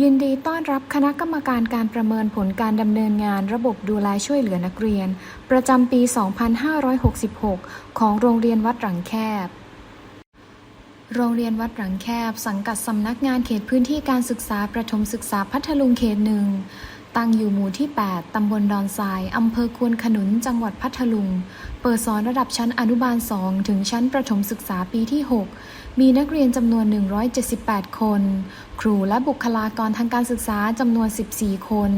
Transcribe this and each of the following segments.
ยินดีต้อนรับคณะกรรมการการประเมินผลการดำเนินงานระบบดูแลช่วยเหลือนักเรียน ประจำปี 2566 ของโรงเรียนวัดหลังแคบ โรงเรียนวัดหลังแคบ สังกัดสำนักงานเขตพื้นที่การศึกษาประถมศึกษาพัทลุงเขตหนึ่ง ตั้งอยู่หมู่ที่ 8 ตำบลดอนทราย อำเภอควนขนุน จังหวัดพัทลุง เปิดสอนระดับชั้นอนุบาล 2 ถึงชั้นประถมศึกษาปีที่ 6 มีนักเรียนจำนวน 178 คน ครูและบุคลากรทางการศึกษาจำนวน 14 คน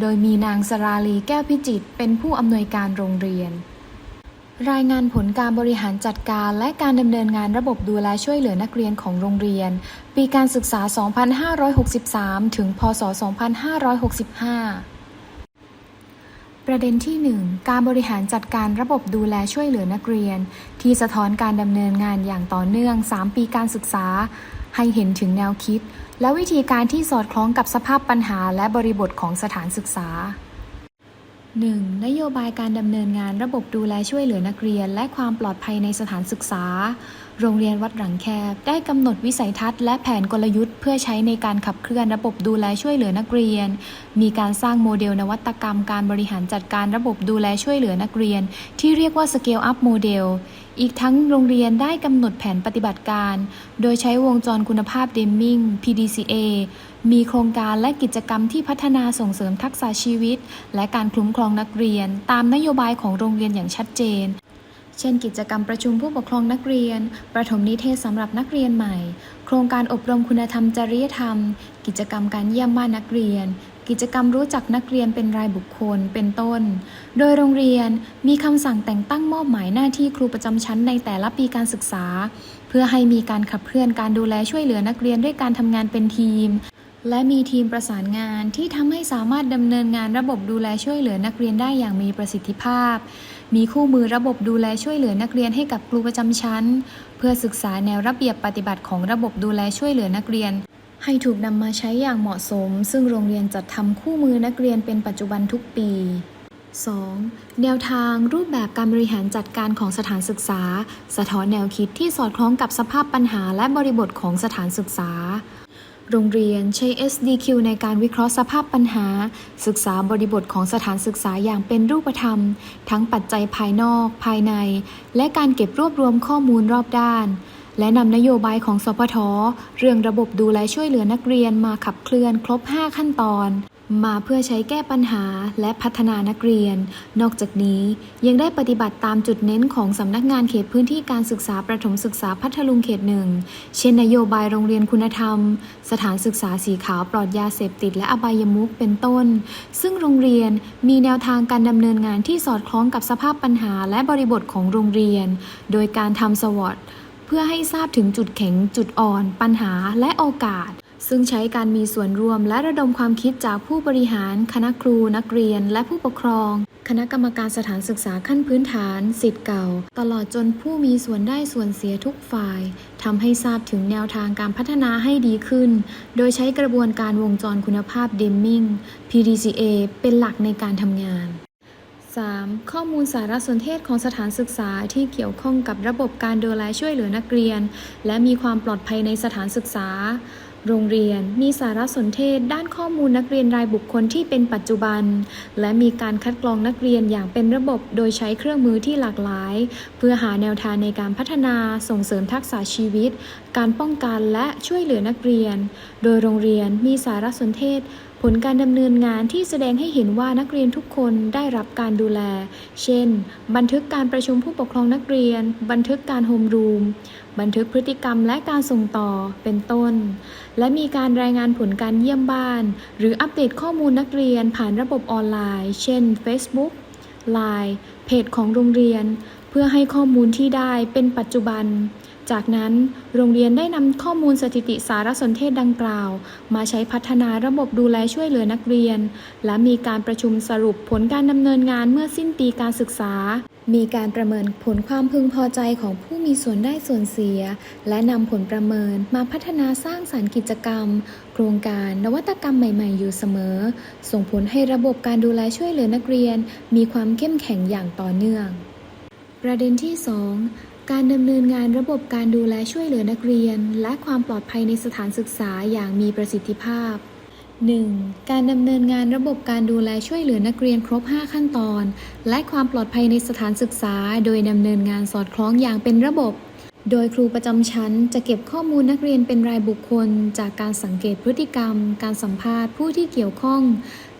โดยมีนางสราลีแก้วพิจิตรเป็นผู้อำนวยการโรงเรียน รายงานผลการบริหารจัดการและการดำเนินงานระบบดูแลช่วยเหลือนักเรียนของโรงเรียน ปีการศึกษา 2563 ถึง พศ 2565 ประเด็นที่ 1 การบริหารจัดการระบบดูแลช่วยเหลือนักเรียน ที่สะท้อนการดำเนินงานอย่างต่อเนื่อง 3 ปีการศึกษา ให้เห็นถึงแนวคิด และวิธีการที่สอดคล้องกับสภาพปัญหาและบริบทของสถานศึกษา 1. นโยบายการดำเนินงานระบบดูแลช่วยเหลือนักเรียน และความปลอดภัยในสถานศึกษา โรงเรียนวัดหลังแคบ ได้กำหนดวิสัยทัศน์และแผนกลยุทธ์เพื่อใช้ในการขับเคลื่อนระบบดูแลช่วยเหลือนักเรียน มีการสร้างโมเดลนวัตกรรมการบริหารจัดการระบบดูแลช่วยเหลือนักเรียน ที่เรียกว่า Scale Up Model อีกทั้งโรงเรียนได้กำหนดแผนปฏิบัติการ โดยใช้วงจรคุณภาพเดมมิง PDCA มีโครงการและกิจกรรมที่พัฒนาส่งเสริมทักษะชีวิต และการคุ้มครองนักเรียน ตามนโยบายของโรงเรียนอย่างชัดเจน เช่น กิจกรรมประชุมผู้ปกครองนักเรียน ประถมนิเทศสำหรับนักเรียนใหม่ โครงการอบรมคุณธรรมจริยธรรม กิจกรรมการเยี่ยมบ้านนักเรียน กิจกรรมรู้จักนักเรียนเป็นรายบุคคล เป็นต้น โดยโรงเรียนมีคำสั่งแต่งตั้งมอบหมายหน้าที่ครูประจำชั้นในแต่ละปีการศึกษา เพื่อให้มีการขับเคลื่อนการดูแลช่วยเหลือนักเรียนด้วยการทำงานเป็นทีมและมีทีมประสานงานที่ทำให้สามารถดำเนินงานระบบดูแลช่วยเหลือนักเรียนได้อย่างมีประสิทธิภาพ มีคู่มือระบบดูแลช่วยเหลือนักเรียนให้กับครูประจำชั้น เพื่อศึกษาแนวระเบียบปฏิบัติของระบบดูแลช่วยเหลือนักเรียน ให้ถูกนำมาใช้อย่างเหมาะสม ซึ่งโรงเรียนจัดทำคู่มือนักเรียนเป็นปัจจุบันทุกปี 2. แนวทางรูปแบบการบริหารจัดการของสถานศึกษา สะท้อนแนวคิดที่สอดคล้องกับสภาพปัญหาและบริบทของสถานศึกษา โรงเรียนใช้ SDQ ในการวิเคราะห์สภาพปัญหา ศึกษาบริบทของสถานศึกษาอย่างเป็นรูปธรรม ทั้งปัจจัยภายนอก ภายใน และการเก็บรวบรวมข้อมูลรอบด้าน และนำนโยบายของสพทเรื่องระบบดูแลช่วยเหลือนักเรียนมาขับเคลื่อนครบ 5 ขั้นตอน มาเพื่อใช้แก้ปัญหาและพัฒนานักเรียน นอกจากนี้ยังได้ปฏิบัติตามจุดเน้นของสำนักงานเขตพื้นที่การศึกษาประถมศึกษาพัทลุงเขตหนึ่ง เช่นนโยบายโรงเรียนคุณธรรม สถานศึกษาสีขาวปลอดยาเสพติดและอบายมุขเป็นต้น ซึ่งโรงเรียนมีแนวทางการดำเนินงานที่สอดคล้องกับสภาพปัญหาและบริบทของโรงเรียน โดยการทำสวอตเพื่อให้ทราบถึงจุดแข็งจุดอ่อน ปัญหาและโอกาส ซึ่งใช้การมีส่วนร่วมและระดมความคิดจากผู้บริหาร คณะครู นักเรียน และผู้ปกครอง คณะกรรมการสถานศึกษาขั้นพื้นฐาน สิทธิ์เก่า ตลอดจนผู้มีส่วนได้ส่วนเสียทุกฝ่ายทำให้ทราบถึงแนวทางการพัฒนาให้ดีขึ้น โดยใช้กระบวนการวงจรคุณภาพเดมมิง PDCA เป็นหลักในการทำงาน 3. ข้อมูลสารสนเทศของสถานศึกษาที่เกี่ยวข้องกับระบบการดูแลช่วยเหลือนักเรียน และมีความปลอดภัยในสถานศึกษา โรงเรียนมีสารสนเทศด้านข้อมูลนักเรียนรายบุคคลที่เป็นปัจจุบัน และมีการคัดกรองนักเรียนอย่างเป็นระบบโดยใช้เครื่องมือที่หลากหลาย เพื่อหาแนวทางในการพัฒนาส่งเสริมทักษะชีวิต การป้องกันและช่วยเหลือนักเรียน โดยโรงเรียนมีสารสนเทศ ผลการดำเนินงานที่แสดงให้เห็นว่านักเรียนทุกคนได้รับการดูแล เช่น บันทึกการประชุมผู้ปกครองนักเรียน บันทึกการโฮมรูม บันทึกพฤติกรรมและการส่งต่อ เป็นต้น และมีการรายงานผลการเยี่ยมบ้าน หรืออัปเดตข้อมูลนักเรียนผ่านระบบออนไลน์ เช่น Facebook Line เพจของโรงเรียน เพื่อให้ข้อมูลที่ได้เป็นปัจจุบัน จากนั้นโรงเรียนได้นำข้อมูลสถิติสารสนเทศดังกล่าว มาใช้พัฒนาระบบดูแลช่วยเหลือนักเรียน และมีการประชุมสรุปผลการดำเนินงานเมื่อสิ้นปีการศึกษา มีการประเมินผลความพึงพอใจของผู้มีส่วนได้ส่วนเสีย และนำผลประเมินมาพัฒนาสร้างสารรค์กิจกรรม โครงการนวัตกรรมใหม่ ๆ อยู่เสมอ ส่งผลให้ระบบการดูแลช่วยเหลือนักเรียน มีความเข้มแข็งอย่างต่อเนื่องประเด็นที่ 2 การดำเนินงานระบบการดูแลช่วยเหลือนักเรียน และความปลอดภัยในสถานศึกษาอย่างมีประสิทธิภาพ 1. การดำเนินงานระบบการดูแลช่วยเหลือนักเรียนครบ 5 ขั้นตอน และความปลอดภัยในสถานศึกษา โดยดำเนินงานสอดคล้องอย่างเป็นระบบ โดยครูประจำชั้นจะเก็บข้อมูลนักเรียนเป็นรายบุคคล จากการสังเกตพฤติกรรม การสัมภาษณ์ผู้ที่เกี่ยวข้อง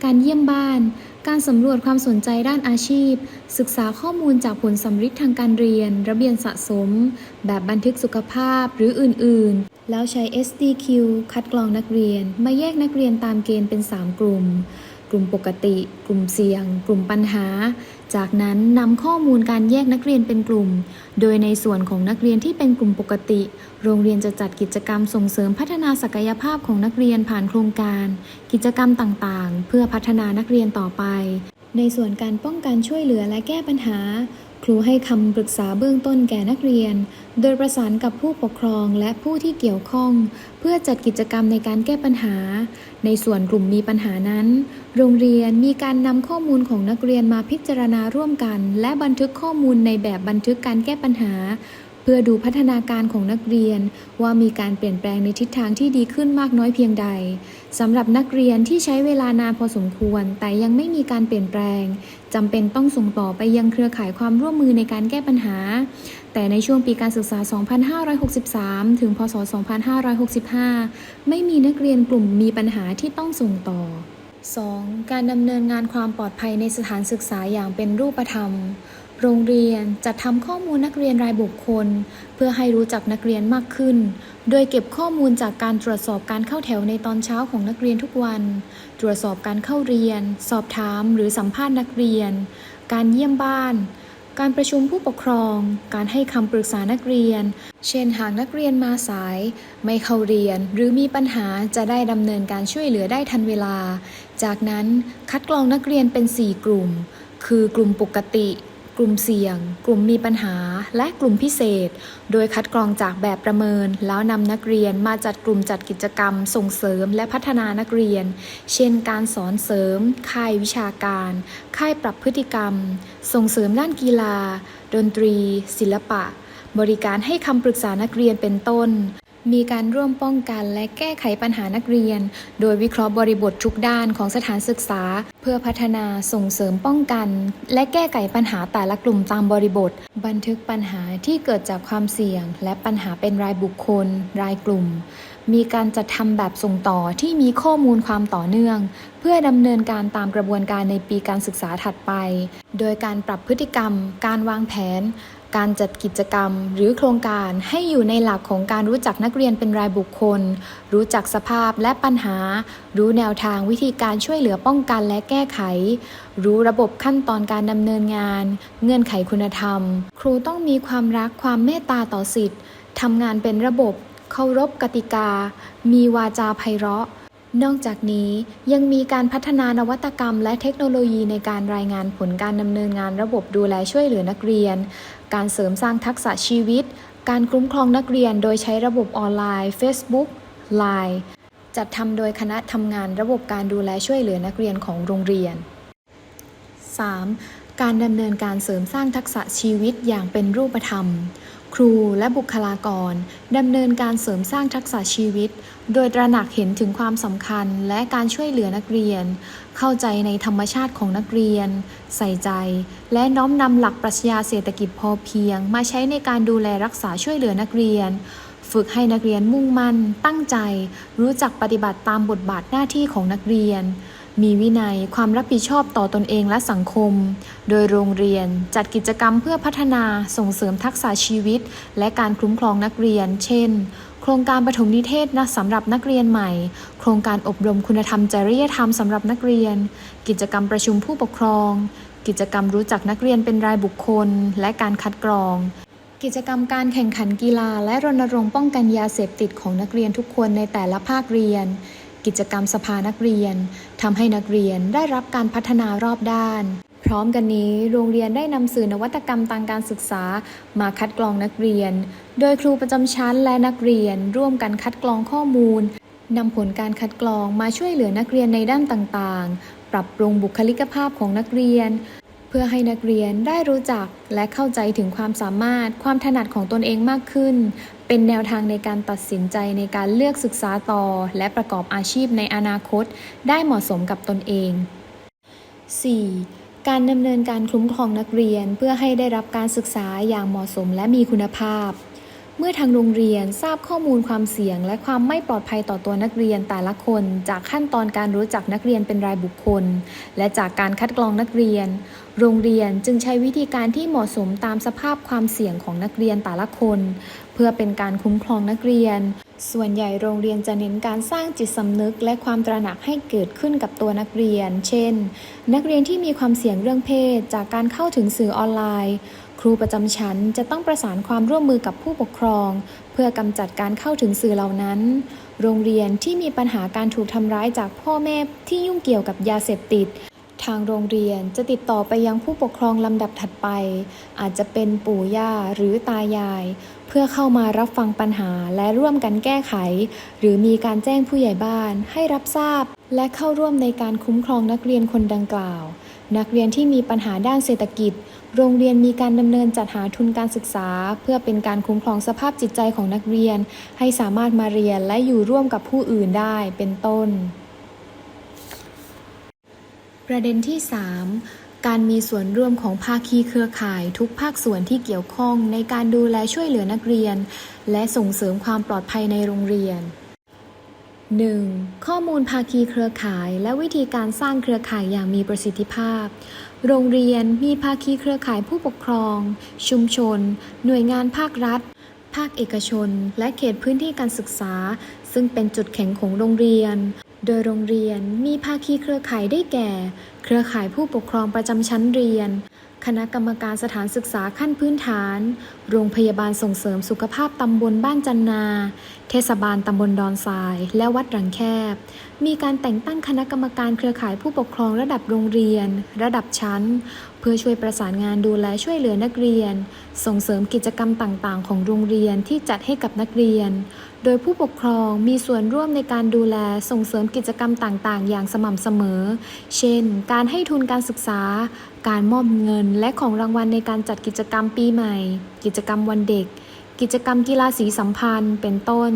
การเยี่ยมบ้าน การสำรวจความสนใจด้านอาชีพ ศึกษาข้อมูลจากผลสำฤทธิ์ทางการเรียน ระเบียนสะสม แบบบันทึกสุขภาพหรืออื่น ๆ แล้วใช้ SDQ คัดกรองนักเรียน มาแยกนักเรียนตามเกณฑ์เป็น 3 กลุ่ม กลุ่มปกติ กลุ่มเสี่ยง กลุ่มปัญหา จากนั้นนำข้อมูลการแยกนักเรียนเป็นกลุ่ม โดยในส่วนของนักเรียนที่เป็นกลุ่มปกติ โรงเรียนจะจัดกิจกรรมส่งเสริมพัฒนาศักยภาพของนักเรียนผ่านโครงการ กิจกรรมต่างๆ เพื่อพัฒนานักเรียนต่อไป ในส่วนการป้องกันช่วยเหลือและแก้ปัญหา รูให้คำปรึกษาเบื้องต้นแก่นักเรียน โดยประสานกับผู้ปกครองและผู้ที่เกี่ยวข้อง เพื่อจัดกิจกรรมในการแก้ปัญหา ในส่วนกลุ่มมีปัญหานั้น โรงเรียนมีการนำข้อมูลของนักเรียนมาพิจารณาร่วมกัน และบันทึกข้อมูลในแบบบันทึกการแก้ปัญหา เพื่อดูพัฒนาการของนักเรียนว่ามีการเปลี่ยนแปลงในทิศทางที่ดีขึ้นมากน้อยเพียงใดสำหรับนักเรียนที่ใช้เวลานานพอสมควร แต่ยังไม่มีการเปลี่ยนแปลงจำเป็นต้องส่งต่อไปยังเครือข่ายความร่วมมือในการแก้ปัญหา แต่ในช่วงปีการศึกษา 2563 ถึง พศ 2565 ไม่มีนักเรียนกลุ่มมีปัญหาที่ต้องส่งต่อ 2. การดำเนินงานความปลอดภัยในสถานศึกษาอย่างเป็นรูปธรรม โรงเรียนจัดทำข้อมูลนักเรียนรายบุคคล เพื่อให้รู้จักนักเรียนมากขึ้น โดยเก็บข้อมูลจากการตรวจสอบการเข้าแถวในตอนเช้าของนักเรียนทุกวัน ตรวจสอบการเข้าเรียน สอบถามหรือสัมภาษณ์นักเรียน การเยี่ยมบ้าน การประชุมผู้ปกครอง การให้คำปรึกษานักเรียน เช่นหากนักเรียนมาสาย ไม่เข้าเรียน หรือมีปัญหาจะได้ดำเนินการช่วยเหลือได้ทันเวลา จากนั้นคัดกรองนักเรียนเป็น 4 กลุ่ม คือกลุ่มปกติ กลุ่มเสี่ยง กลุ่มมีปัญหา และกลุ่มพิเศษ โดยคัดกรองจากแบบประเมิน แล้วนำนักเรียนมาจัดกลุ่มจัดกิจกรรม ส่งเสริมและพัฒนานักเรียน เช่น การสอนเสริม ค่ายวิชาการ ค่ายปรับพฤติกรรม ส่งเสริมด้านกีฬา ดนตรี ศิลปะ บริการให้คำปรึกษานักเรียนเป็นต้น มีการร่วมป้องกันและแก้ไขปัญหานักเรียน โดยวิเคราะห์บริบททุกด้านของสถานศึกษา เพื่อพัฒนาส่งเสริมป้องกัน และแก้ไขปัญหาแต่ละกลุ่มตามบริบท บันทึกปัญหาที่เกิดจากความเสี่ยง และปัญหาเป็นรายบุคคล รายกลุ่ม มีการจัดทำแบบส่งต่อที่มีข้อมูลความต่อเนื่อง เพื่อดำเนินการตามกระบวนการในปีการศึกษาถัดไป โดยการปรับพฤติกรรม การวางแผน การจัดกิจกรรมหรือโครงการให้อยู่ในหลักของการรู้จักนักเรียนเป็นรายบุคคล รู้จักสภาพและปัญหา รู้แนวทางวิธีการช่วยเหลือป้องกันและแก้ไข รู้ระบบขั้นตอนการดำเนินงาน เงื่อนไขคุณธรรม ครูต้องมีความรักความเมตตาต่อสิทธิ์ทำงานเป็นระบบ เคารพกติกา มีวาจาไพเราะ นอกจากนี้ยังมีการพัฒนานวัตกรรม และเทคโนโลยีในการรายงานผลการดำเนินงานระบบดูแลช่วยเหลือนักเรียน การเสริมสร้างทักษะชีวิต การคุ้มครองนักเรียนโดยใช้ระบบออนไลน์ Facebook Line จัดทำโดยคณะทำงานระบบการดูแลช่วยเหลือนักเรียนของโรงเรียน 3. การดำเนินการเสริมสร้างทักษะชีวิตอย่างเป็นรูปธรรม ครูและบุคลากรดำเนินการเสริมสร้างทักษะชีวิต โดยตระหนักเห็นถึงความสำคัญและการช่วยเหลือนักเรียน เข้าใจในธรรมชาติของนักเรียน ใส่ใจ และน้อมนำหลักปรัชญาเศรษฐกิจพอเพียง มาใช้ในการดูแลรักษาช่วยเหลือนักเรียน ฝึกให้นักเรียนมุ่งมั่น ตั้งใจ รู้จักปฏิบัติตามบทบาทหน้าที่ของนักเรียน มีวินัยความรับผิดชอบต่อตอนเองและสังคม โดยโรงเรียนจัดกิจกรรมเพื่อพัฒนาส่งเสริมทักษะชีวิต และการคุ้มครองนักเรียน เช่น โครงการปฐมนิเทศนะสำหรับนักเรียนใหม่ โครงการอบรมคุณธรรมจริยธรรมสำหรับนักเรียน กิจกรรมประชุมผู้ปกครอง กิจกรรมรู้จักนักเรียนเป็นรายบุคคล และการคัดกรองกิจกรรมการแข่งขันกีฬาและรณรงค์ป้องกันยาเสพติดของนักเรียนทุกคนในแต่ละภาคเรียน กิจกรรมสภานักเรียนทำให้นักเรียนได้รับการพัฒนารอบด้าน พร้อมกันนี้โรงเรียนได้นำสื่อนวัตกรรมทางการศึกษา มาคัดกรองนักเรียน โดยครูประจำชั้นและนักเรียน ร่วมกันคัดกรองข้อมูลนำผลการคัดกรองมาช่วยเหลือนักเรียนในด้านต่างๆ ปรับปรุงบุคลิกภาพของนักเรียน เพื่อให้นักเรียนได้รู้จักและเข้าใจถึงความสามารถ ความถนัดของตนเองมากขึ้น เป็นแนวทางในการตัดสินใจในการเลือกศึกษาต่อ และประกอบอาชีพในอนาคต ได้เหมาะสมกับตนเอง 4. การดำเนินการคุ้มครองนักเรียนเพื่อให้ได้รับการศึกษาอย่างเหมาะสมและมีคุณภาพ เมื่อทางโรงเรียนทราบข้อมูลความเสี่ยง และความไม่ปลอดภัยต่อตัวนักเรียนแต่ละคน จากขั้นตอนการรู้จักนักเรียนเป็นรายบุคคล และจากการคัดกรองนักเรียน โรงเรียนจึงใช้วิธีการที่เหมาะสมตามสภาพความเสี่ยงของนักเรียนแต่ละคน เพื่อเป็นการคุ้มครองนักเรียน ส่วนใหญ่โรงเรียนจะเน้นการสร้างจิตสำนึก และความตระหนักให้เกิดขึ้นกับตัวนักเรียน เช่น นักเรียนที่มีความเสี่ยงเรื่องเพศ จากการเข้าถึงสื่อออนไลน์ ครูประจำชั้นจะต้องประสานความร่วมมือกับผู้ปกครอง เพื่อกำจัดการเข้าถึงสื่อเหล่านั้น โรงเรียนที่มีปัญหาการถูกทำร้ายจากพ่อแม่ที่ยุ่งเกี่ยวกับยาเสพติด ทางโรงเรียนจะติดต่อไปยังผู้ปกครองลำดับถัดไป อาจจะเป็นปู่ย่าหรือตายาย เพื่อเข้ามารับฟังปัญหาและร่วมกันแก้ไข หรือมีการแจ้งผู้ใหญ่บ้านให้รับทราบ และเข้าร่วมในการคุ้มครองนักเรียนคนดังกล่าว นักเรียนที่มีปัญหาด้านเศรษฐกิจ โรงเรียนมีการดำเนินจัดหาทุนการศึกษา เพื่อเป็นการคุ้มครองสภาพจิตใจของนักเรียน ให้สามารถมาเรียนและอยู่ร่วมกับผู้อื่นได้เป็นต้น ประเด็นที่ 3 การมีส่วนร่วมของภาคีเครือข่ายทุกภาคส่วนที่เกี่ยวข้องในการดูแลช่วยเหลือนักเรียน และส่งเสริมความปลอดภัยในโรงเรียน 1. ข้อมูลภาคีเครือข่าย และวิธีการสร้างเครือข่ายอย่างมีประสิทธิภาพ โรงเรียนมีภาคีเครือข่ายผู้ปกครอง ชุมชน หน่วยงานภาครัฐ ภาคเอกชน และเขตพื้นที่การศึกษา ซึ่งเป็นจุดแข็งของโรงเรียน โดยโรงเรียนมีภาคีเครือข่ายได้แก่ เครือข่ายผู้ปกครองประจำชั้นเรียน คณะกรรมการสถานศึกษาขั้นพื้นฐาน โรงพยาบาลส่งเสริมสุขภาพตำบลบ้านจันนา เทศบาลตำบลดอนทราย และวัดรังแคบ มีการแต่งตั้งคณะกรรมการเครือข่ายผู้ปกครองระดับโรงเรียน ระดับชั้น เพื่อช่วยประสานงานดูแลช่วยเหลือนักเรียน ส่งเสริมกิจกรรมต่างๆ ของโรงเรียนที่จัดให้กับนักเรียน โดยผู้ปกครองมีส่วนร่วมในการดูแลส่งเสริมกิจกรรมต่างๆ อย่างสม่ำเสมอ เช่น การให้ทุนการศึกษา การมอบเงินและของรางวัลในการจัดกิจกรรมปีใหม่ กิจกรรมวันเด็ก กิจกรรมกีฬาสีสัมพันธ์ เป็นต้น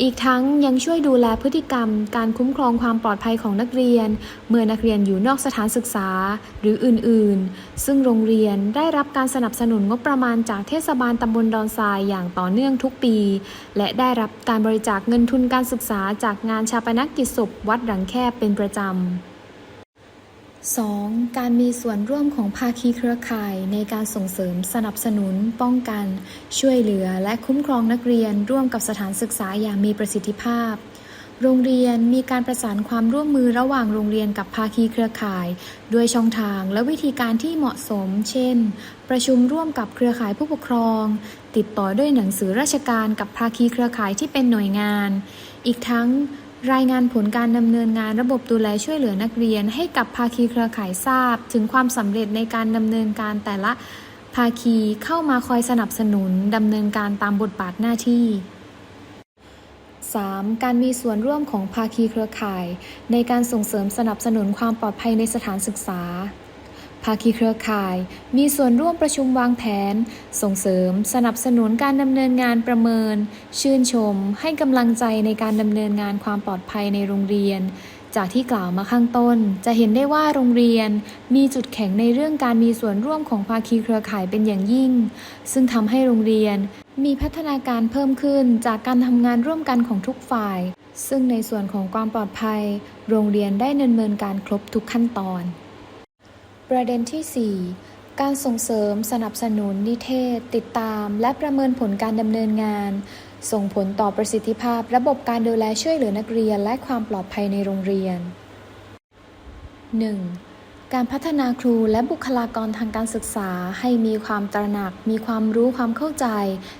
อีกทั้งยังช่วยดูแลพฤติกรรม การคุ้มครองความปลอดภัยของนักเรียน เมื่อนักเรียนอยู่นอกสถานศึกษาหรืออื่นๆ ซึ่งโรงเรียนได้รับการสนับสนุนงบประมาณจากเทศบาลตำบลดอนทรายอย่างต่อเนื่องทุกปี และได้รับการบริจาคเงินทุนการศึกษาจากงานชาปนกิจศพวัดหลังแคบเป็นประจำ 2. การมีส่วนร่วมของภาคีเครือข่ายในการส่งเสริมสนับสนุน ป้องกัน ช่วยเหลือ และคุ้มครองนักเรียนร่วมกับสถานศึกษาอย่างมีประสิทธิภาพ โรงเรียนมีการประสานความร่วมมือระหว่างโรงเรียนกับภาคีเครือข่าย ด้วยช่องทางและวิธีการที่เหมาะสม เช่น ประชุมร่วมกับเครือข่ายผู้ปกครอง ติดต่อด้วยหนังสือราชการกับภาคีเครือข่ายที่เป็นหน่วยงาน อีกทั้ง รายงานผลการดำเนินงานระบบดูแลช่วยเหลือนักเรียน ให้กับภาคีเครือข่ายทราบ ถึงความสำเร็จในการดำเนินการแต่ละภาคีเข้ามาคอยสนับสนุนดำเนินการตามบทบาทหน้าที่ 3. การมีส่วนร่วมของภาคีเครือข่าย ในการส่งเสริมสนับสนุนความปลอดภัยในสถานศึกษา ภาคีเครือข่าย มีส่วนร่วมประชุมวางแผน ส่งเสริม สนับสนุนการดำเนินงานประเมิน ชื่นชม ให้กำลังใจในการดำเนินงานความปลอดภัยในโรงเรียน จากที่กล่าวมาข้างต้น จะเห็นได้ว่าโรงเรียน มีจุดแข็งในเรื่องการมีส่วนร่วมของภาคีเครือข่ายเป็นอย่างยิ่ง ซึ่งทำให้โรงเรียน มีพัฒนาการเพิ่มขึ้นจากการทำงานร่วมกันของทุกฝ่าย ซึ่งในส่วนของความปลอดภัย โรงเรียนได้ดำเนินการครบทุกขั้นตอน ประเด็นที่ 4 การส่งเสริมสนับสนุนนิเทศ ติดตาม และประเมินผลการดำเนินงาน ส่งผลต่อประสิทธิภาพ ระบบการดูแลช่วยเหลือนักเรียน และความปลอดภัยในโรงเรียน 1. การพัฒนาครูและบุคลากรทางการศึกษาให้มีความตระหนัก มีความรู้ความเข้าใจ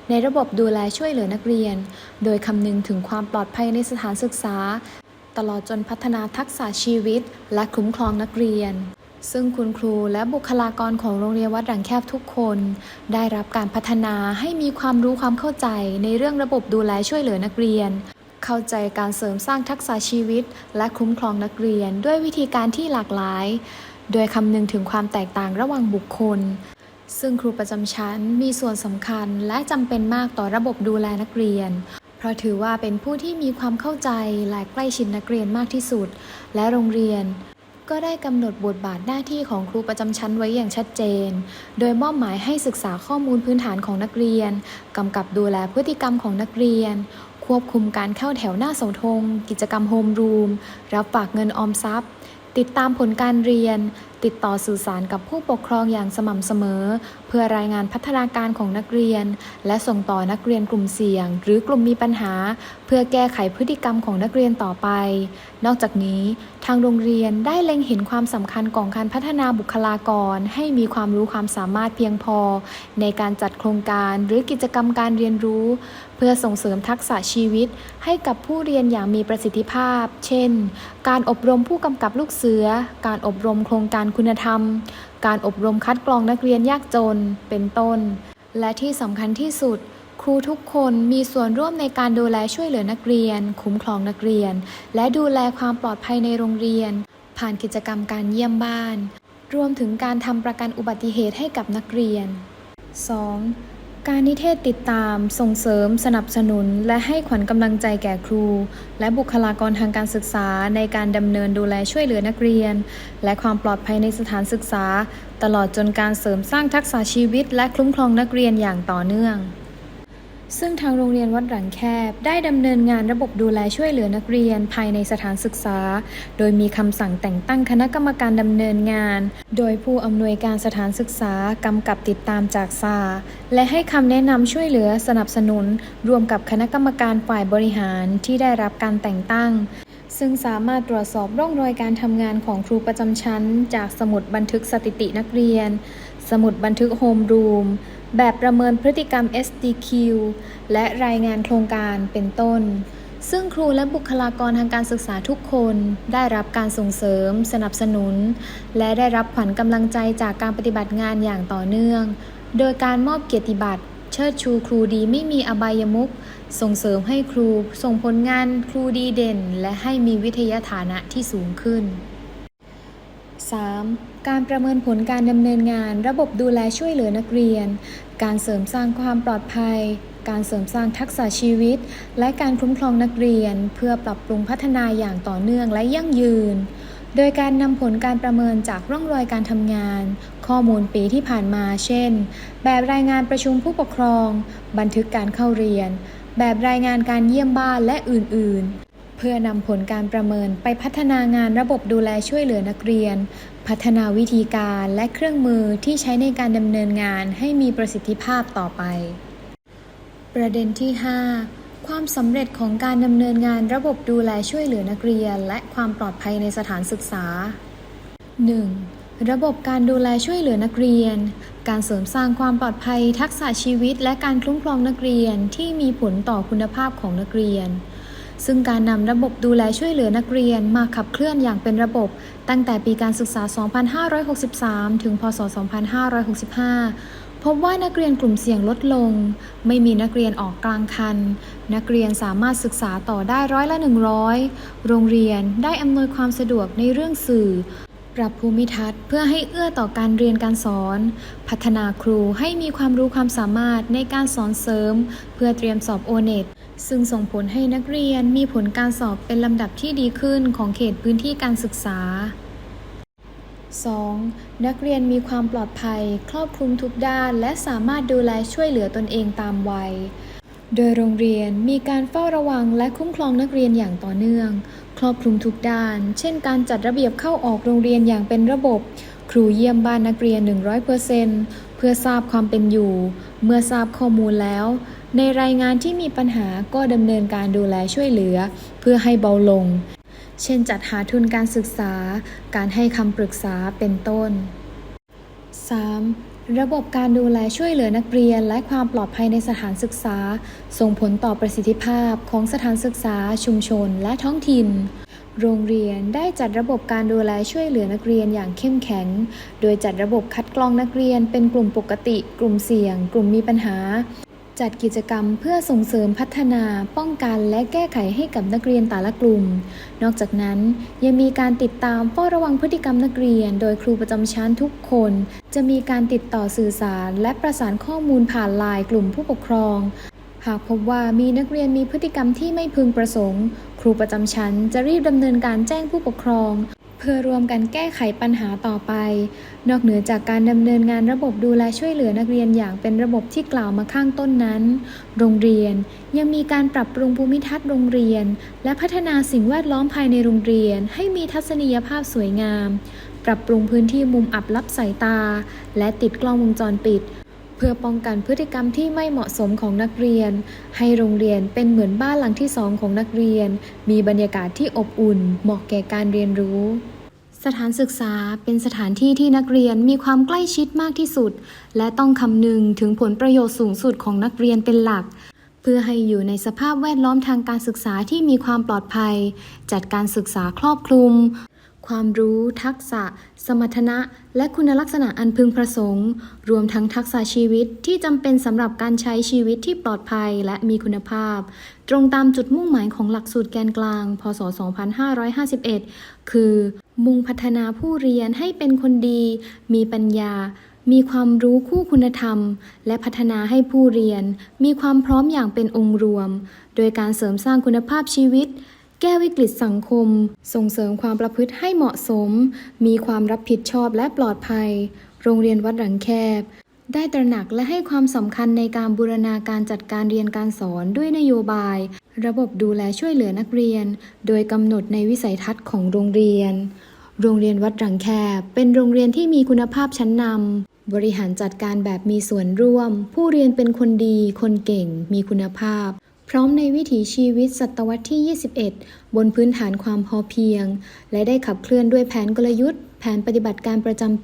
ในระบบดูแลช่วยเหลือนักเรียน โดยคำนึงถึงความปลอดภัยในสถานศึกษา ตลอดจนพัฒนาทักษะชีวิต และคุ้มครองนักเรียน ซึ่งคุณครูและบุคลากรของโรงเรียนวัดหลังแคบทุกคน ได้รับการพัฒนาให้มีความรู้ความเข้าใจในเรื่องระบบดูแลช่วยเหลือนักเรียน เข้าใจการเสริมสร้างทักษะชีวิต และคุ้มครองนักเรียนด้วยวิธีการที่หลากหลาย โดยคำนึงถึงความแตกต่างระหว่างบุคคล ซึ่งครูประจำชั้นมีส่วนสำคัญและจำเป็นมากต่อระบบดูแลนักเรียนเพราะถือว่าเป็นผู้ที่มีความเข้าใจและใกล้ชิดนักเรียนมากที่สุด และโรงเรียน ก็ได้กำหนดบทบาทหน้าที่ของครูประจำชั้นไว้อย่างชัดเจน โดยมอบหมายให้ศึกษาข้อมูลพื้นฐานของนักเรียน กำกับดูแลพฤติกรรมของนักเรียน ควบคุมการเข้าแถวหน้าเสาธง กิจกรรมโฮมรูม รับฝากเงินออมทรัพย์ ติดตามผลการเรียน ติดต่อสื่อสารกับผู้ปกครองอย่างสม่ำเสมอ เพื่อรายงานพัฒนาการของนักเรียน และส่งต่อนักเรียนกลุ่มเสี่ยง หรือกลุ่มมีปัญหา เพื่อแก้ไขพฤติกรรมของนักเรียนต่อไป นอกจากนี้ ทางโรงเรียนได้เล็งเห็นความสำคัญของการพัฒนาบุคลากร ให้มีความรู้ความสามารถเพียงพอ ในการจัดโครงการหรือกิจกรรมการเรียนรู้ เพื่อส่งเสริมทักษะชีวิต ให้กับผู้เรียนอย่างมีประสิทธิภาพ เช่น การอบรมผู้กำกับลูกเสือ การอบรมโครงการคุณธรรม การอบรมคัดกรองนักเรียนยากจน เป็นต้น และที่สำคัญที่สุด ครูทุกคนมีส่วนร่วมในการดูแลช่วยเหลือนักเรียน คุ้มครองนักเรียน และดูแลความปลอดภัยในโรงเรียน ผ่านกิจกรรมการเยี่ยมบ้าน รวมถึงการทำประกันอุบัติเหตุให้กับนักเรียน 2. การนิเทศติดตาม ส่งเสริม สนับสนุน และให้ขวัญกำลังใจแก่ครู และบุคลากรทางการศึกษาในการดำเนินดูแลช่วยเหลือนักเรียน และความปลอดภัยในสถานศึกษา ตลอดจนการเสริมสร้างทักษะชีวิต และคุ้มครองนักเรียนอย่างต่อเนื่อง ซึ่งทางโรงเรียนวัดหลังแคบ ได้ดำเนินงานระบบดูแลช่วยเหลือนักเรียนภายในสถานศึกษา โดยมีคำสั่งแต่งตั้งคณะกรรมการดำเนินงาน โดยผู้อำนวยการสถานศึกษากำกับติดตามจากซาและให้คำแนะนำช่วยเหลือสนับสนุน รวมกับคณะกรรมการฝ่ายบริหารที่ได้รับการแต่งตั้งซึ่งสามารถตรวจสอบร่องรอยการทำงานของครูประจำชั้น จากสมุดบันทึกสถิตินักเรียน สมุดบันทึกโฮมรูม แบบประเมินพฤติกรรม SDQ และรายงานโครงการเป็นต้น ซึ่งครูและบุคลากรทางการศึกษาทุกคนได้รับการส่งเสริม สนับสนุน และได้รับขวัญกำลังใจจากการปฏิบัติงานอย่างต่อเนื่อง โดยการมอบเกียรติบัตรเชิดชูครูดีไม่มีอบายมุขส่งเสริมให้ครูส่งผลงานครูดีเด่น และให้มีวิทยาฐานะที่สูงขึ้น 3. การประเมินผลการดำเนินงาน ระบบดูแลช่วยเหลือนักเรียน การเสริมสร้างความปลอดภัย การเสริมสร้างทักษะชีวิต และการคุ้มครองนักเรียน เพื่อปรับปรุงพัฒนาอย่างต่อเนื่องและยั่งยืน โดยการนำผลการประเมินจากร่องรอยการทำงาน ข้อมูลปีที่ผ่านมา เช่น แบบรายงานประชุมผู้ปกครอง บันทึกการเข้าเรียน แบบรายงานการเยี่ยมบ้านและอื่น ๆ พื่อนำผลการประเมินไปพัฒนางานระบบดูแลช่วยเหลือนักเรียน พัฒนาวิธีการและเครื่องมือที่ใช้ในการดำเนินงานให้มีประสิทธิภาพต่อไป ประเด็นที่ 5 ความสำเร็จของการดำเนินงานระบบดูแลช่วยเหลือนักเรียน และความปลอดภัยในสถานศึกษา 1. ระบบการดูแลช่วยเหลือนักเรียน การเสริมสร้างความปลอดภัย ทักษะชีวิต และการคุ้มครองนักเรียนที่มีผลต่อคุณภาพของนักเรียน ซึ่งการนำระบบดูแลช่วยเหลือนักเรียนมาขับเคลื่อนอย่างเป็นระบบ ตั้งแต่ปีการศึกษา 2563 ถึง พศ 2565 พบว่านักเรียนกลุ่มเสี่ยงลดลง ไม่มีนักเรียนออกกลางคัน นักเรียนสามารถศึกษาต่อได้ร้อยละ 100 โรงเรียนได้อำนวยความสะดวกในเรื่องสื่อปรับภูมิทัศน์เพื่อให้เอื้อต่อการเรียนการสอน พัฒนาครูให้มีความรู้ความสามารถในการสอนเสริม เพื่อเตรียมสอบโอเน็ต ซึ่งส่งผลให้นักเรียนมีผลการสอบเป็นลำดับที่ดีขึ้นของเขตพื้นที่การศึกษา 2. นักเรียนมีความปลอดภัย ครอบคลุมทุกด้านและสามารถดูแลช่วยเหลือตนเองตามวัย โดยโรงเรียนมีการเฝ้าระวังและคุ้มครองนักเรียนอย่างต่อเนื่อง ครอบคลุมทุกด้าน เช่น การจัดระเบียบเข้าออกโรงเรียนอย่างเป็นระบบ ครูเยี่ยมบ้านนักเรียน 100%เพื่อทราบความเป็นอยู่ เมื่อทราบข้อมูลแล้ว ในรายงานที่มีปัญหาก็ดำเนินการดูแลช่วยเหลือ เพื่อให้เบาลง เช่นจัดหาทุนการศึกษา การให้คำปรึกษาเป็นต้น 3. ระบบการดูแลช่วยเหลือนักเรียนและความปลอดภัยในสถานศึกษา ส่งผลต่อประสิทธิภาพของสถานศึกษา ชุมชน และท้องถิ่นโรงเรียนได้จัดระบบการดูแลช่วยเหลือนักเรียนอย่างเข้มแข็ง โดยจัดระบบคัดกรองนักเรียนเป็นกลุ่มปกติ กลุ่มเสี่ยง กลุ่มมีปัญหา จัดกิจกรรมเพื่อส่งเสริมพัฒนา ป้องกันและแก้ไขให้กับนักเรียนแต่ละกลุ่ม นอกจากนั้นยังมีการติดตามเฝ้าระวังพฤติกรรมนักเรียน โดยครูประจำชั้นทุกคน จะมีการติดต่อสื่อสาร และประสานข้อมูลผ่านไลน์กลุ่มผู้ปกครอง หากพบว่ามีนักเรียนมีพฤติกรรมที่ไม่พึงประสงค์ รูประจำชั้นจะรีบดำเนินการแจ้งผู้ปกครอง เพื่อรวมกันแก้ไขปัญหาต่อไป นอกเหนือจากการดำเนินงานระบบดูแลช่วยเหลือนักเรียนอย่างเป็นระบบที่กล่าวมาข้างต้นนั้น โรงเรียนยังมีการปรับปรุงภูมิทัศน์โรงเรียน และพัฒนาสิ่งแวดล้อมภายในโรงเรียน ให้มีทัศนียภาพสวยงาม ปรับปรุงพื้นที่มุมอับลับสายตา และติดกล้องวงจรปิด พื่อป้องกันพฤติกรรมที่ไม่เหมาะสมของนักเรียน ให้โรงเรียนเป็นเหมือนบ้านหลังที่สองของนักเรียน มีบรรยากาศที่อบอุ่น เหมาะแก่การเรียนรู้สถานศึกษาเป็นสถานที่ที่นักเรียนมีความใกล้ชิดมากที่สุด และต้องคำนึงถึงผลประโยชน์สูงสุดของนักเรียนเป็นหลัก เพื่อให้อยู่ในสภาพแวดล้อมทางการศึกษาที่มีความปลอดภัย จัดการศึกษาครอบคลุม ความรู้ ทักษะ สมรรถนะ และคุณลักษณะอันพึงประสงค์ รวมทั้งทักษะชีวิตที่จำเป็นสำหรับการใช้ชีวิตที่ปลอดภัยและมีคุณภาพ ตรงตามจุดมุ่งหมายของหลักสูตรแกนกลาง พศ 2551 คือ มุ่งพัฒนาผู้เรียนให้เป็นคนดี มีปัญญามีความรู้คู่คุณธรรม และพัฒนาให้ผู้เรียน มีความพร้อมอย่างเป็นองค์รวม โดยการเสริมสร้างคุณภาพชีวิต แก้วิกฤตสังคม ส่งเสริมความประพฤติให้เหมาะสม มีความรับผิดชอบและปลอดภัย โรงเรียนวัดหลังแคบ ได้ตระหนักและให้ความสำคัญในการบูรณาการจัดการเรียนการสอนด้วยนโยบาย ระบบดูแลช่วยเหลือนักเรียน โดยกำหนดในวิสัยทัศน์ของโรงเรียน โรงเรียนวัดหลังแคบ เป็นโรงเรียนที่มีคุณภาพชั้นนำบริหารจัดการแบบมีส่วนร่วม ผู้เรียนเป็นคนดี คนเก่ง มีคุณภาพพ ร้อมในวิถีชีวิตศตวรรษที่ 21 บนพื้นฐานความพอเพียง และได้ขับเคลื่อนด้วยแผนกลยุทธ์ แผนปฏิบัติการประจำปี